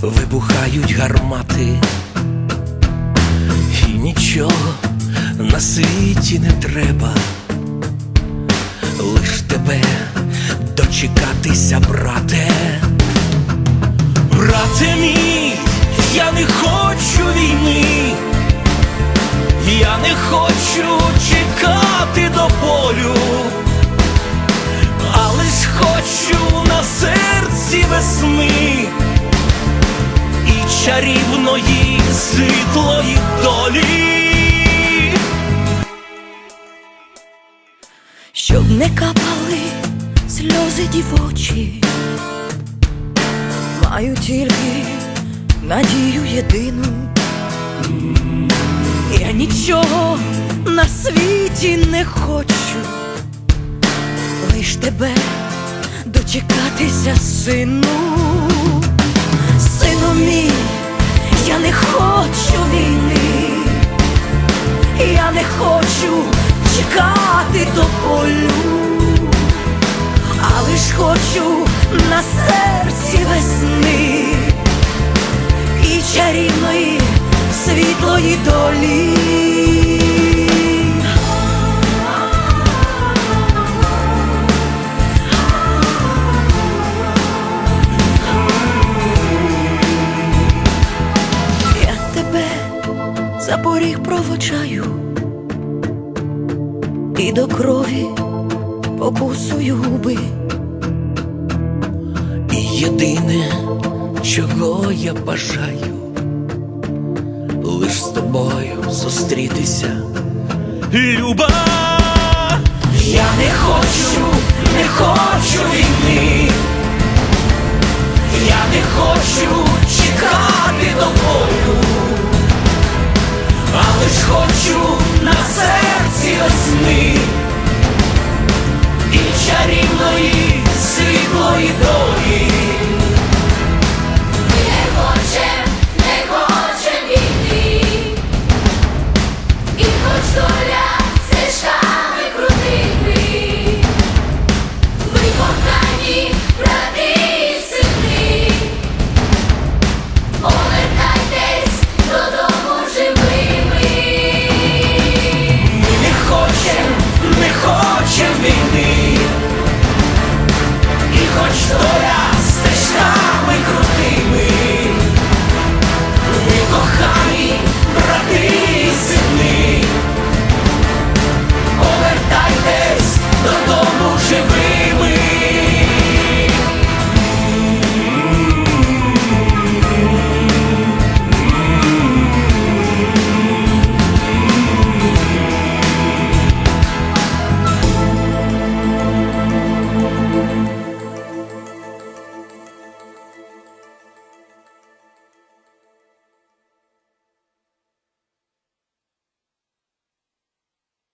вибухають гармати, і нічого на світі не треба, лиш тебе дочекатися, брате. Брате мій, я не хочу війни, я не хочу чекати до болю, але ж хочу на чарівної світлої долі. щоб не капали сльози дівочі, маю тільки надію єдину. Я нічого на світі не хочу, лиш тебе дочекатися, сину, мій, я не хочу війни. Я не хочу чекати до полю, а лиш хочу на серці весни і чарівної світлої долі. Поріг провочаю і до крові покусую губи. І єдине, чого я бажаю, лиш з тобою зустрітися. Люба, я не хочу, не хочу війни, я не хочу ж хочу на серці